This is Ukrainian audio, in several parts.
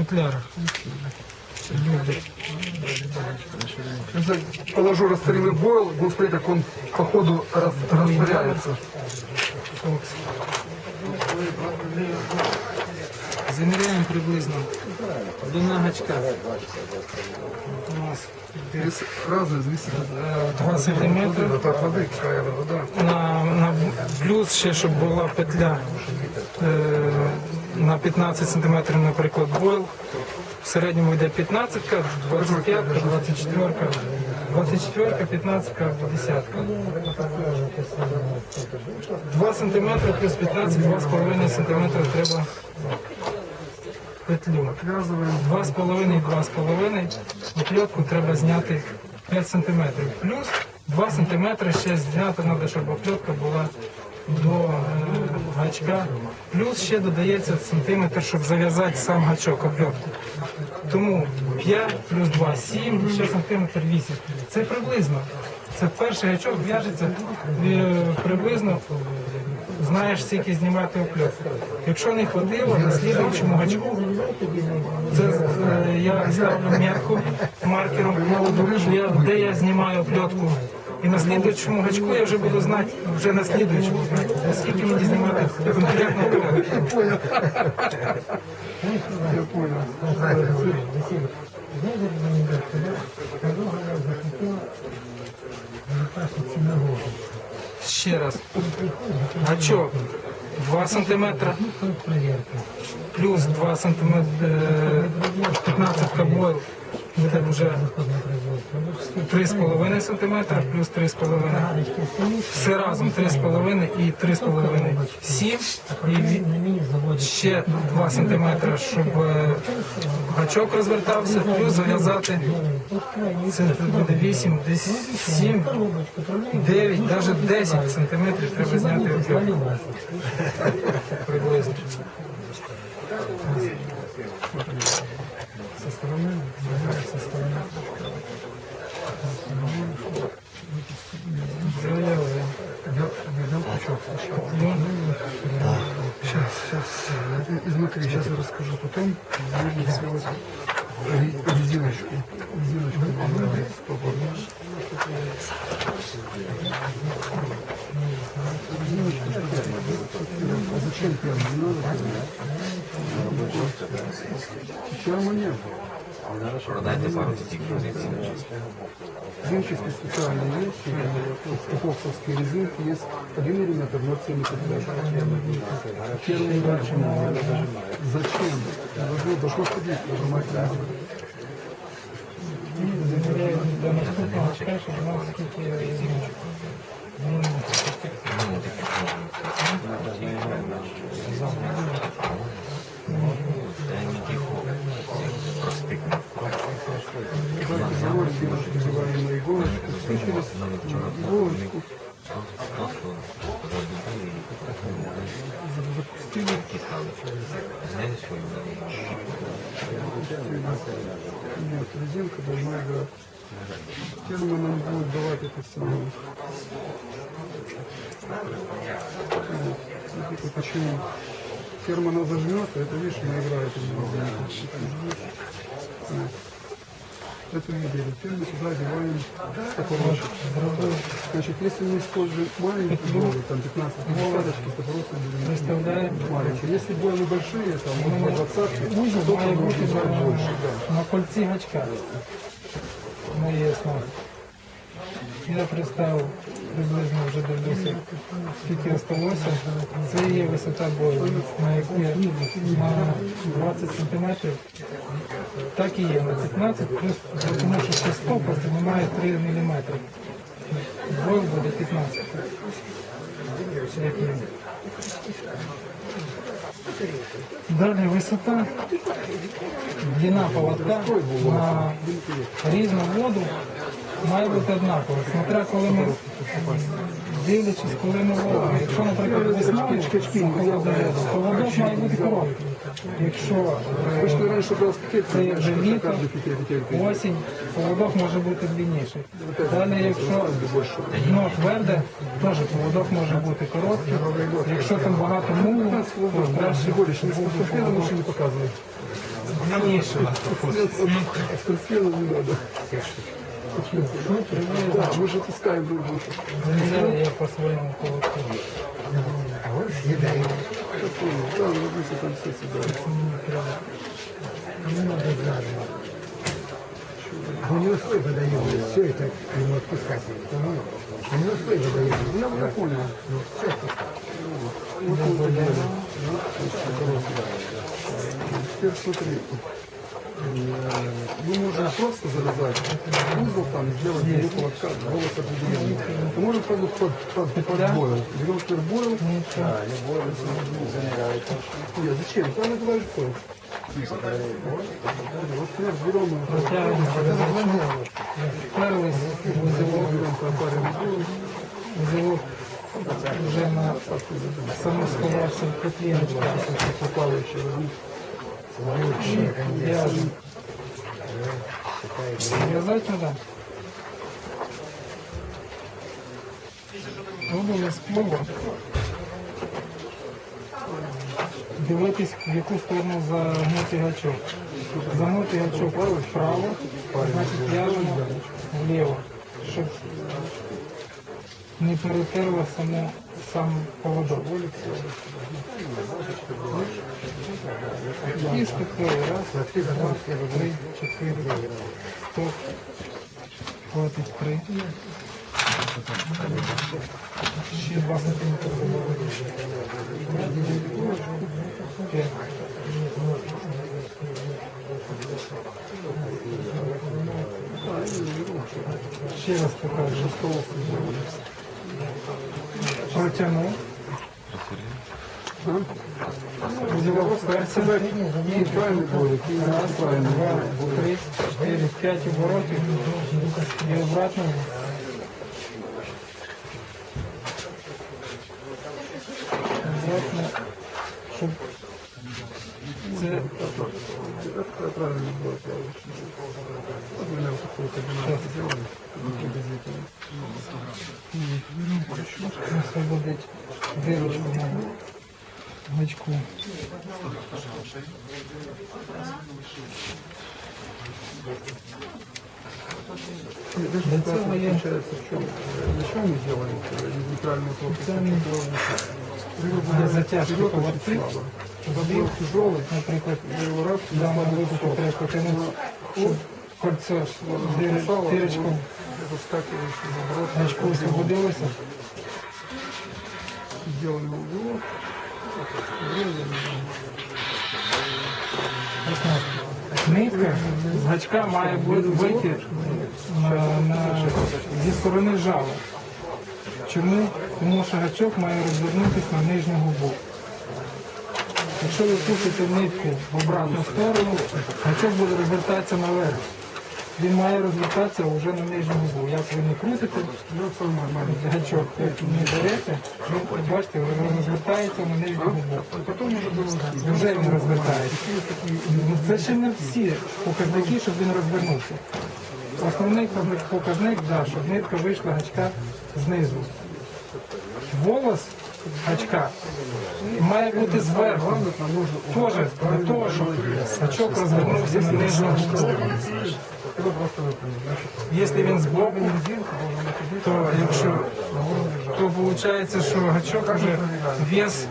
футлярах. Если положу растворимый бойл, буду смотреть, как он по ходу рас- растворяется. Заміряємо приблизно длина гачка. У нас Вес разный, зависит от 2 сантиметри. от воды, какая вода. На, на плюс ще, щоб була петля е, на 15 см, наприклад, бойл. В середньому йде 15, 25, 24, 24, 15 або 10. 2 см плюс 15, 2,5 см треба петлю. Отвязываем. 2,5 і 2,5 оплетку треба зняти 5 см. Плюс 2 см ще зняти треба, щоб оплетка була до е, гачка. Плюс ще додається сантиметр, щоб зав'язати сам гачок оплетку. Тому 5 плюс 2 7, ще сантиметр 8. Це приблизно. Це перший гачок в'яжеться е, приблизно. Знаєш, скільки знімати оплетку. Якщо не хватило, на слідуючому гачку це е, я ставлю метку маркером, де я знімаю оплетку. І на слідуючому гачку я вже буду знати, вже на слідуючому знати, наскільки мені знімати конкретно оплетку. Я понял. Ще раз. Гачок 2 сантиметра плюс 2 сантиметри 15 кабойл буде вже 3,5 сантиметра плюс 3,5. Все разом 3,5 і 3,5. 7 і ще 2 сантиметри, щоб е, гачок розвертався, плюс зав'язати це буде 8, десь 7, 9, навіть 10 сантиметрів треба зняти приблизно. Со стороны, со стороны. Зав'язуємо. Я вернем пучок сначала. Ну, Сейчас, сейчас. Изнутри, сейчас я расскажу. Потом нужно сделать ре- резиночку. Резиночку. надо спокойно. Резиночку, чтобы- А зачем первым? Не надо. Прямо нет. Продайте пару тільки Резинки специальные есть. Упаковковские резинки есть 1 мм 0,75. Первый дальше Зачем? Должно, должно ходить, нажимать на заміряємо для наступного гачка, щоб знати, скільки резиночок. Ну, Давайте заводим, надеваем Нет, резинка должна играть. Фирма нам будет давать это. Вот. Почему. Ферма она зажмет, а это, видишь, она играет. Вот. Это видели. Ферму сюда одеваем стопорочек. Значит, если мы используем маленький бойлы, там 15 десяточки, стопорочек будем Представляємо. маленькие. Если бойлы большие, там вот по двадцатке, Узел то має нужно бути держать на, больше. Да. на кольці гачка. Моє основи. Я представив приблизно вже дивлюся, скільки осталося. Це є висота бою, на яку на 20 сантиметрів. Так і є, на 15, плюс, тому що ще стопа немає 3 мм. Бой буде 15. Як є. Далі висота, длина поводка на різну воду має бути однакова. Смотря коли ми дивлячись, коли ми ловимо. Якщо, наприклад, весною поводок має бути короткий. Якщо е, це вже літо, петель, петелька. осінь, поводок може бути длинніший. Далі, якщо дно тверде, теж поводок може бути короткий. Якщо там багато мулу, то краще Всего лишь несколько Мы же пускаем друг друга. Я по-своему колотку. Вот съедаем. Да, ну, там все съедают. Не надо сгадывать. У него свой водоем, все это ему отпускать. У него свой водоем. Ну, я понял. Ну, все отпускать. Вот он водоем. Теперь смотри. Мы можем просто завязать узел там, сделать ему плакат, голос определенный. Мы можем как бы под, под, под бойл. Берем пербойл. Нет, зачем? Там это даже что? Вот, например, берем Протягуємо, вперлись в узелок, берем пропарим узелок вже на само сховався в котліночку. попали еще В'язати треба. Обов'язково дивитись, в яку сторону загнути гачок. Загнути гачок вправо, значить в'яжемо вліво, щоб не перетерло само, сам поводок. І спокійно. Раз, два, три, чотири. Стоп. Хватить три. Ще два. Ще раз покажу Протягнув. Узелок вперся. И правильный будет, и Раз, правильный. два, три, четыре, пять оборотів і обратно. Обратно, Я правильно делать, я очень Вот у меня вот такой кабинет сделали, руки безветренные. Берем прощу, освободить дырочку на очку. Для цього я... Для чего мы делаем нейтральную плоскость? Для затяжки поводки. Забив тяжелый, наприклад, в даному випадку треба потягнути, щоб кольцо наоборот, гачку освободилося. делали уголок. Нитка з гачка має вийти зі сторони жала. Чому? Тому що гачок має розвернутися на нижню губу. Якщо ви пустите нитку в обратну сторону, гачок буде розвертатися наверх. Він має розвертатися вже на нижню губу. Як ви не крутите, Ну, гачок не берете, він, бачите, він розвертається на нижню губу. Вже він розвертається. Ну, Це ще не всі показники, щоб він розвернувся. Основний показник, да, щоб нитка вийшла гачка знизу. Волос гачка має бути зверху. Теж для того, щоб гачок розвернувся на нижню губу. Якщо він збоку, то якщо то виходить, що гачок вже вес,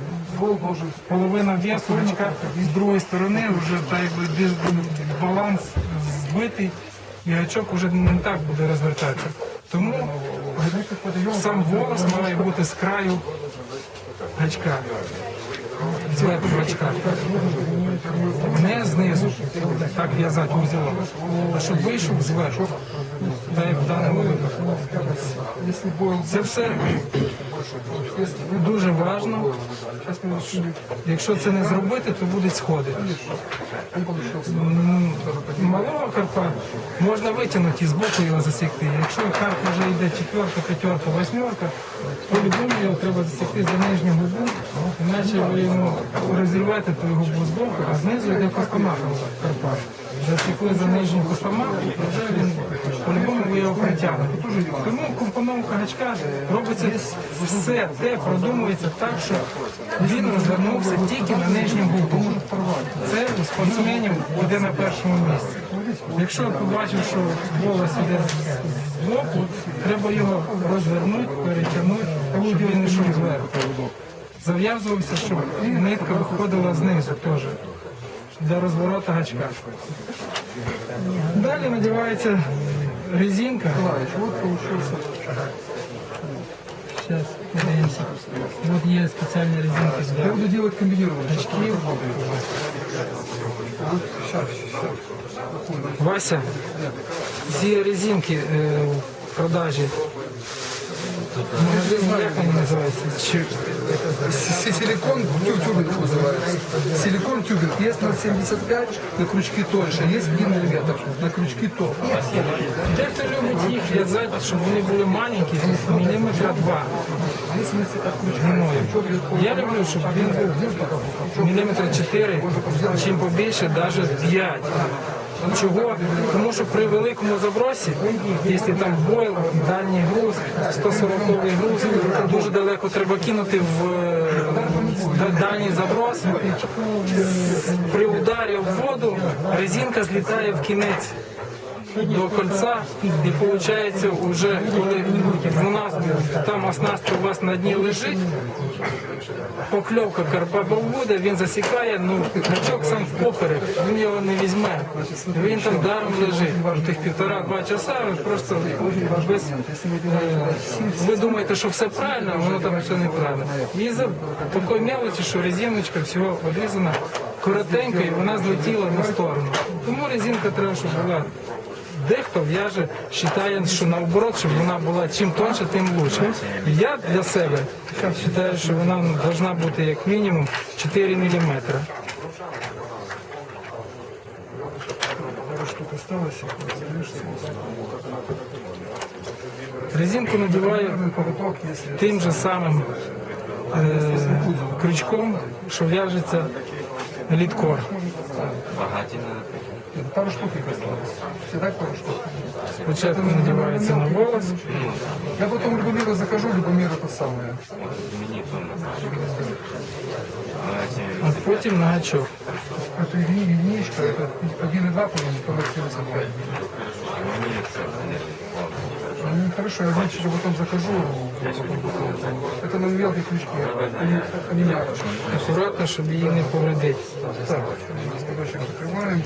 половина весу гачка з другої сторони вже так якби баланс збитий, і гачок вже не так буде розвертатися. Тому сам волос має бути з краю гачка. Зверху гачка. Не знизу, так в'язати узілок, а щоб вийшов зверху. Це все дуже важливо. Якщо це не зробити, то будуть сходи. Малого карпа можна витягнути і з боку його засікти. Якщо карп вже йде четверка, п'ятерка, восьмерка, по-любому його треба засікти за нижню губу, іначе ви йому розірвете ту губу з боку, а знизу йде костомаха карпа. Засікли за нижню костомаху, і вже він по-любому ви. Тому компоновка гачка робиться все те продумується так, що він розвернувся тільки на нижньому губу. Це у спортсменів йде на першому місці. Якщо побачив, що волос іде з боку, треба його розвернути, перетягнути, щоб він йшов зверху. Зав'язувався, щоб нитка виходила знизу теж для розворота гачка. Далі надівається резинка. Вот получился. Сейчас, подивимося. Вот є спеціальні резинки Я буду делать комбинированно. очків. Сейчас, сейчас. Вася, ці резинки е, в продажі. Магазин, як вони називаються? Чи- С- Силикон тю- тюбинг называется. Силикон тюбинг. Есть 0,75 на крючки тоньше, есть 1 мм на крючки то. Дехто любить їх в'язати, щоб вони були маленькі, міліметра два. длиною. Я люблю, щоб він був міліметра 4, чим побільше, навіть 5. Чого? Тому що при великому забросі, якщо там бойл, дальній груз, 140 груз, дуже далеко треба кинути в е, дальній заброс. При ударі в воду резинка злітає в кінець до кольця, і виходить, вже коли вона там оснастка у вас на дні лежить, покльовка карпа буде, він засікає, ну гачок сам в впоперек, він його не візьме. Він там даром лежить. Тих півтора-два часа ви просто без е, ви думаєте, що все правильно, а воно там все неправильно. І за такої мелочі, що резиночка всього одрізана коротенька, і вона злетіла на сторону. Тому резинка треба, щоб була. Дехто в'яже, вважає, що наоборот, щоб вона була чим тоньше, тим лучше. Я для себе вважаю, що вона повинна бути як мінімум 4 мм. Резинку надіваю тим же самим е, крючком, що в'яжеться літкор. Багаті на Пару штук их осталось. Все так пару штук. Спочатку надівається на волос, Я потом Любомира закажу, Любомир это самое. мені там. а потім на гачок. Это едини- единичка, это 1,2, по-моему, то 0,75. Мені це не Ну, хорошо, я вечером потом закажу. Это на мелкие крючки. Они, они мягче. Акуратно, щоб її не повредити. Так, складочек закрываем.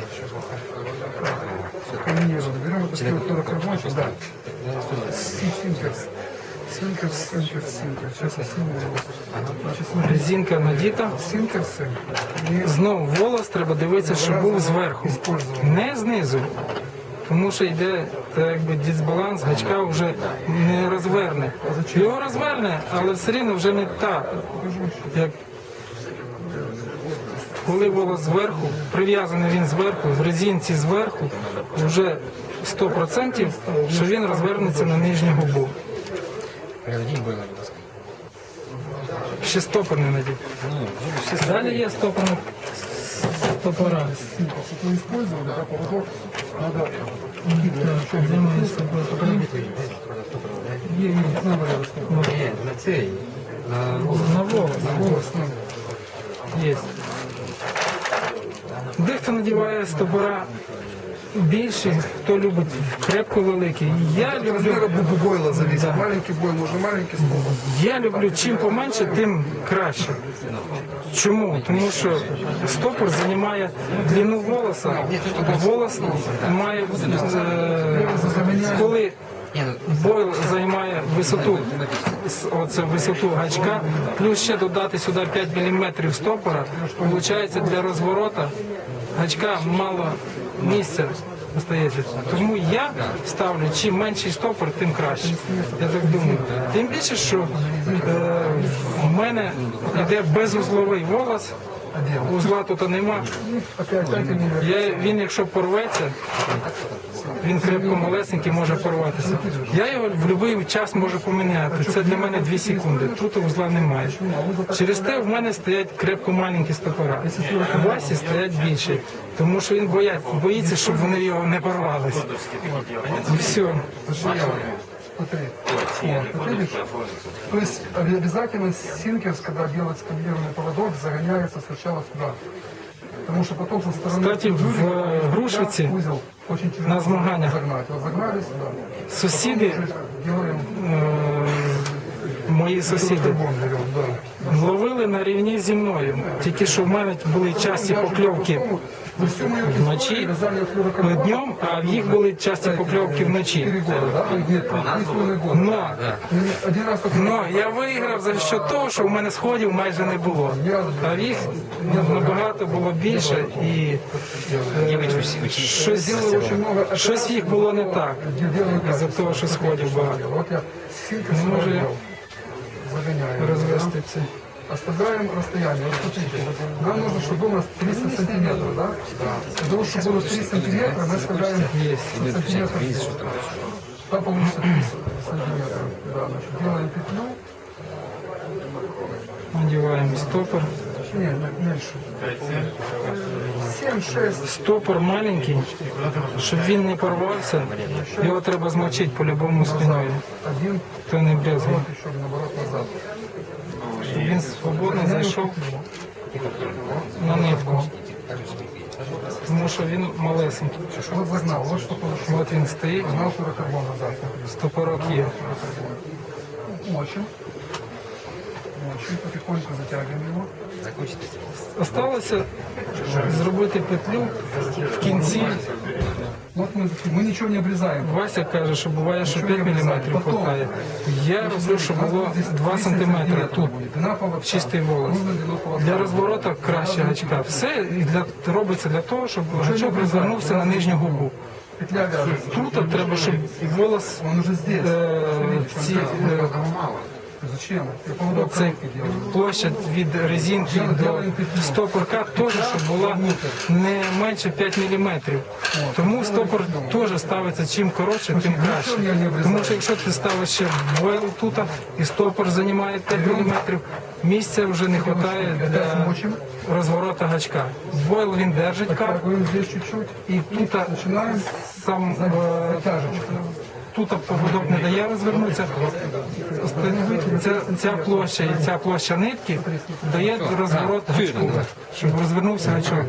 Комбинируем. Берем вот такой вот ракордончик, да. Синкерс. Синкерс, синкерс, синкерс. Сейчас я сниму его. Значит, смотри. Резинка надіта. Синкерсы. И Знову волос треба дивитися, щоб був зверху, не знизу. Тому що йде так, якби дисбаланс, гачка вже не розверне. Його розверне, але все рівно вже не так. Як коли волос зверху, прив'язаний він зверху, в резинці зверху, вже 100%, що він розвернеться на нижню губу. Ще стопор не надіть. Далі є стопор стопора. На цей. На волос. Голос надо. Є. Дехто надіває стопора більші, хто любить крепко великі. Я люблю, бойла зависит. Маленький бой, можно маленький стол. я люблю чим поменше, тим краще. Чому? Тому що стопор займає длину волоса. Волос має е, коли бойл займає висоту, оце висоту гачка, плюс ще додати сюди 5 мм стопора, виходить для розворота гачка мало місця остається. Тому я ставлю, чим менший стопор, тим краще. Я так думаю. Тим більше, що е, в мене йде безузловий волос, узла тут нема. Я, він, якщо порветься, він крепко малесенький, може порватися. Я його в будь-який час можу поміняти. Це для мене 2 секунди. Тут узла немає. Через те в мене стоять крепко маленькі стопора. У Васі стоять більші, тому що він боїться, щоб вони його не порвалися. І все Смотри. Я не Вот, буду видишь? проходиться. То есть обязательно синкерс, когда делает сканированный поводок, загоняется сначала сюда. Потому что потом со стороны... Кстати, в, э, Грушвице узел очень тяжело на змаганнях загнать. Вот загнали сюда. Сусіди, Делаем е, мої сусіди, карбон берем, да. ловили на рівні зі мною. Тільки що в мене були часті покльовки За всю мою вночі, днем, а в їх були часті покльовки вночі. Но, но я виграв за що того, що в мене сходів майже не було. А їх набагато було більше і щось, щось їх було не так. Із-за того, що сходів багато. Не може розвести це. Оставляем расстояние. Вот смотрите, нам нужно, чтобы было 300 сантиметров, да? Для того, чтобы было 3 сантиметра, мы оставляем сантиметров. здесь. Там получится 3 сантиметра. Да, значит, делаем петлю. Надіваємо стопор. Не, не, меньше. 7-6. Стопор маленький, щоб він не порвався, його треба змочити по-любому спиною. Один, То не брезгай. вот еще наоборот назад. Він свободно зайшов на нитку. Тому що він малесенький. От він стоїть, стопорок є. Мочим. Мочим, потихоньку затягиваем его. Осталося зробити петлю в кінці. Вот мы, мы ничего не обрезаем. Вася каже, що буває, що 5 мм хватає. Я роблю, щоб було 2 см тут. чистий волос. Для розворота краще гачка. Все для, робиться для того, щоб гачок розвернувся на нижню губу. Тут треба, щоб волос Он уже е, ці, е, Зачем? Цей короткий делаю. площадь від резинки до стопорка теж, щоб була не менше 5 мм. Тому стопор теж ставиться чим коротше, тим краще. Тому що якщо ти ставиш ще бойл тут і стопор займає 5 мм, місця вже не вистачає для розворота гачка. Бойл він держить кап, і тут сам затяжечку тут поводок не дає розвернутися. Ця, ця площа і ця площа нитки дає розворот гачку, щоб розвернувся гачок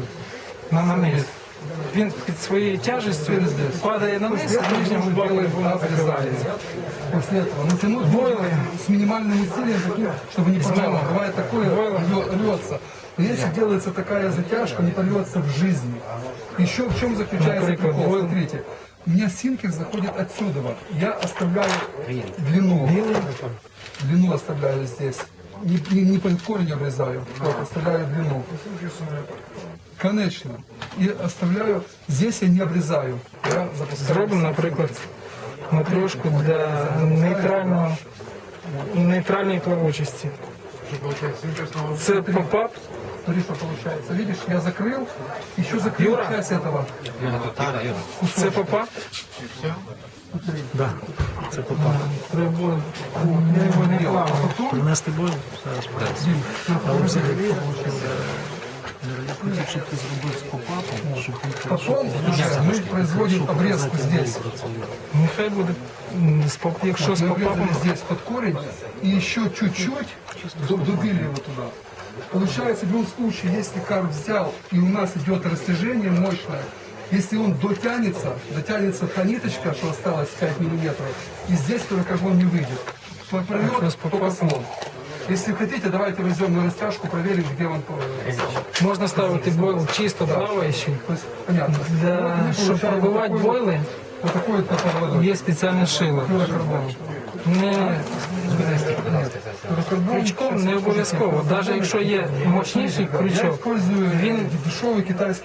на наниз. Він під своєю тяжестю падає на низ, а нижня губа вона закривається. После этого натянуть бойлы с минимальным усилием, таким, чтобы не порвало. Бывает такое, рвё- рвется. Но если делается такая затяжка, не порвется в жизни. Еще в чем заключается Например, прикол? бойл. Смотрите, У меня синкер заходит отсюда. Я оставляю длину. Длину оставляю здесь. Не, не, не под корень обрезаю, вот, оставляю длину. Конечно. И оставляю, здесь я не обрезаю. Я запускаю. Зробимо, наприклад, матрешку для нейтрального нейтральної плавучості. Це попап, Смотри, что получается. Видишь, я закрыл, еще закрыл Юра. часть этого. це попап. Треба було я його не клав. Принести бой? Але взагалі, я хотів, щоб ти зробив з попапом, щоб він Потом уже мы производим обрезку здесь. Нехай буде, м, з поп- якщо з Мы попапом, обрезали здесь под корень и еще чуть-чуть ду- дубили его туда. Получается, в любом случае, если карп взял и у нас идет растяжение мощное, если он дотянется, дотянется та ниточка, что осталось 5 миллиметров, и здесь флюорокарбон не выйдет. Прорвет только слон. Если хотите, давайте возьмем на растяжку, проверим, где он. э, можна ставити бойл чисто плаваючий. То есть, понятно. Для, щоб пробивати вот такой вот- бойли, Вот такой вот поводок. є спеціальне шило. Флюорокарбон. Не крючком не обов'язково. Навіть якщо є мощніший крючок, він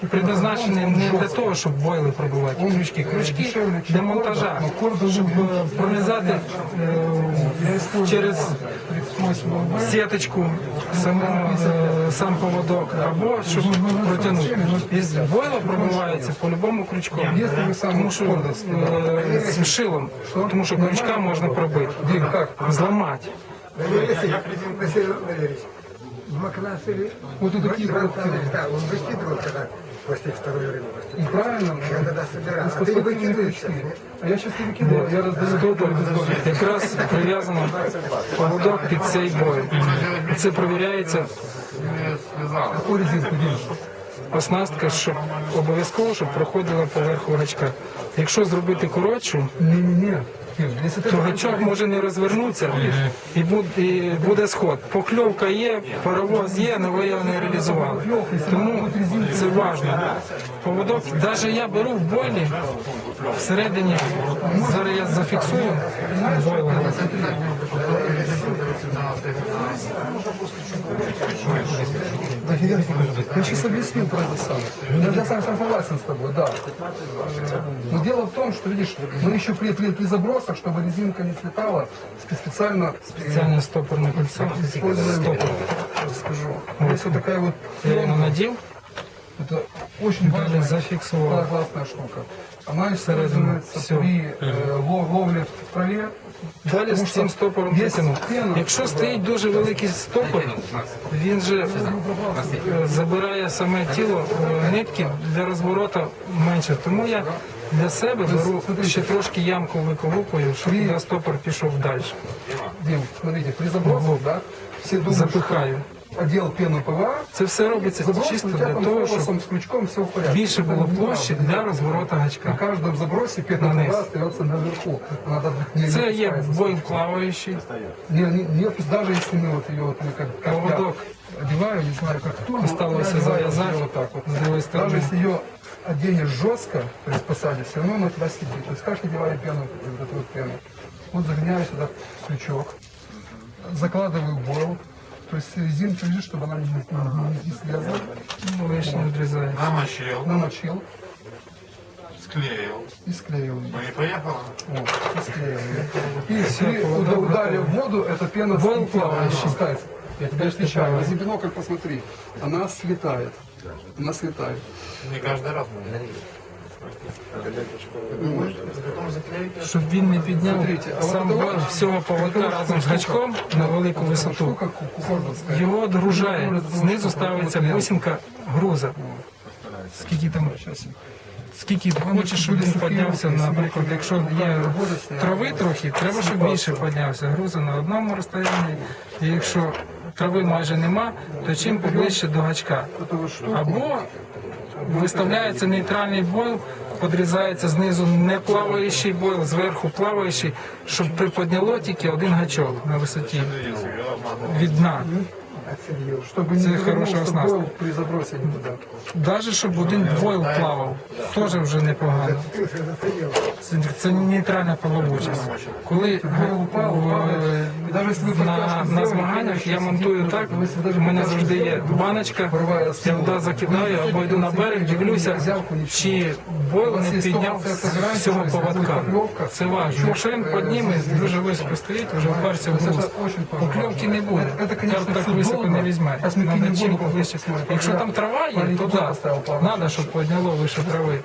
предназначений не для того, щоб бойли пробувати. Крючки, крючки для монтажа, щоб е, пронизати е, через сіточку саму, е, сам поводок, або щоб протягнути. Із бойла пробивається по-любому крючком. Сам Тому що е, з шилом, тому що крючка можна пробити, Дим, как? зламати. Василий Василий Валерьевич, мы красили. Вот тут такие бросали, короткие. да, он выкидывал когда после второй рыбы. И правильно, Я тогда собираю. А ты не спортивные выкидываешь крючки. сейчас, нет? А я сейчас не выкидываю, я раздаю Стопор якраз прив'язано поводок під цей бой. І це перевіряється Какую резинку видишь? оснастка, щоб обов'язково, щоб проходила поверху гачка. Якщо зробити коротшу, Не-не-не. Кир, Если ты може не розвернутися і буде, сход. Покльовка є, паровоз є, але ви його не реалізували. Тому це важливо. Поводок, навіть я беру в бойлі всередині, зараз я зафіксую бойлом. Я сейчас объясню про это сам. Я, я сам, сам согласен с тобой, да. Но дело в том, что, видишь, мы еще при, при, при забросах, чтобы резинка не слетала, спе- специально Спеціальне стопорне кольцо. используем, Стопор. скажу. Есть вот такая вот Я його пленка. надів, Это очень далі важная, зафіксував. классная штука. Она используется Всё. при э, лов- ловле в траве. Далі з цим стопором витягнув. Якщо стоїть дуже великий стопор, він же е, забирає саме тіло е, нитки для розвороту менше. Тому я для себе беру ще трошки ямку виколупую, щоб туди стопор пішов далі. Дим, смотрите, при забросах, да, все думают, Запихаю. что отдел пены ПВА, Це все робиться заброс, чисто у тебя для там того, с щоб волосом, с крючком все в порядке. більше було Это площі неправда. для розворота На гачка. каждом забросе пена На низ. ПВА остается наверху. Надо не, не Це є опускается. бойл плаваючий. Не, не, не опус- даже если мы вот ее вот мы как, как я Поводок. одеваю, не знаю как кто, но Осталось я одеваю завязать её вот так вот. с другой стороны. Даже если ее оденешь жестко, то есть посадишь, все равно она туда сидит. То есть как я одеваю пену, вот эту вот пену. Вот загоняю сюда крючок, закладываю в бойл, то есть резинку видишь, чтобы она не, не, не слезла, Лишнє відрізає. Намочил, намочил склеил. и склеил. её. Ну и поехала. Вот, и склеил её. И при уда- ударе в воду эта пена Бойл слетает, плавающий. опускается. Я тебе отвечаю, возьми бинокль, посмотри. Она слетает. Она слетает. Не каждый раз. Щоб він не підняв сам всього поводка разом з гачком на велику висоту. Його дружає. Знизу ставиться бусинка груза. Скільки там скільки хочеш, щоб він піднявся, наприклад, якщо є трави трохи, треба, щоб більше піднявся. Груза на одному розстоянні. І якщо трави майже нема, то чим поближче до гачка. Або виставляється нейтральний бойл, подрізається знизу не плаваючий бойл, зверху плаваючий, щоб приподняло тільки один гачок на висоті від дна Чтобы не Это хорошая вернулся оснастка. бойл при забросе не туда. Навіть щоб один бойл плавав, теж вже непогано. Це, це нейтральна плавучість. Коли в- И даже если вы на, протяжку на сделали, змаганнях я монтую так, если даже у мене протяжку завжди є сделали, баночка, порвая я силу, туди закидаю або йду на берег, дивлюся, чи бойл не підняв всього поводка. Це важливо. Якщо він підніме, дуже високо стоїть, вже вперся в груз. очень Покльовки не буде. Это, это, конечно, Карп так всё високо долго. не візьме. Сейчас мы Надо чим поближче. Якщо там трава є, то так. Треба, щоб підняло вище трави.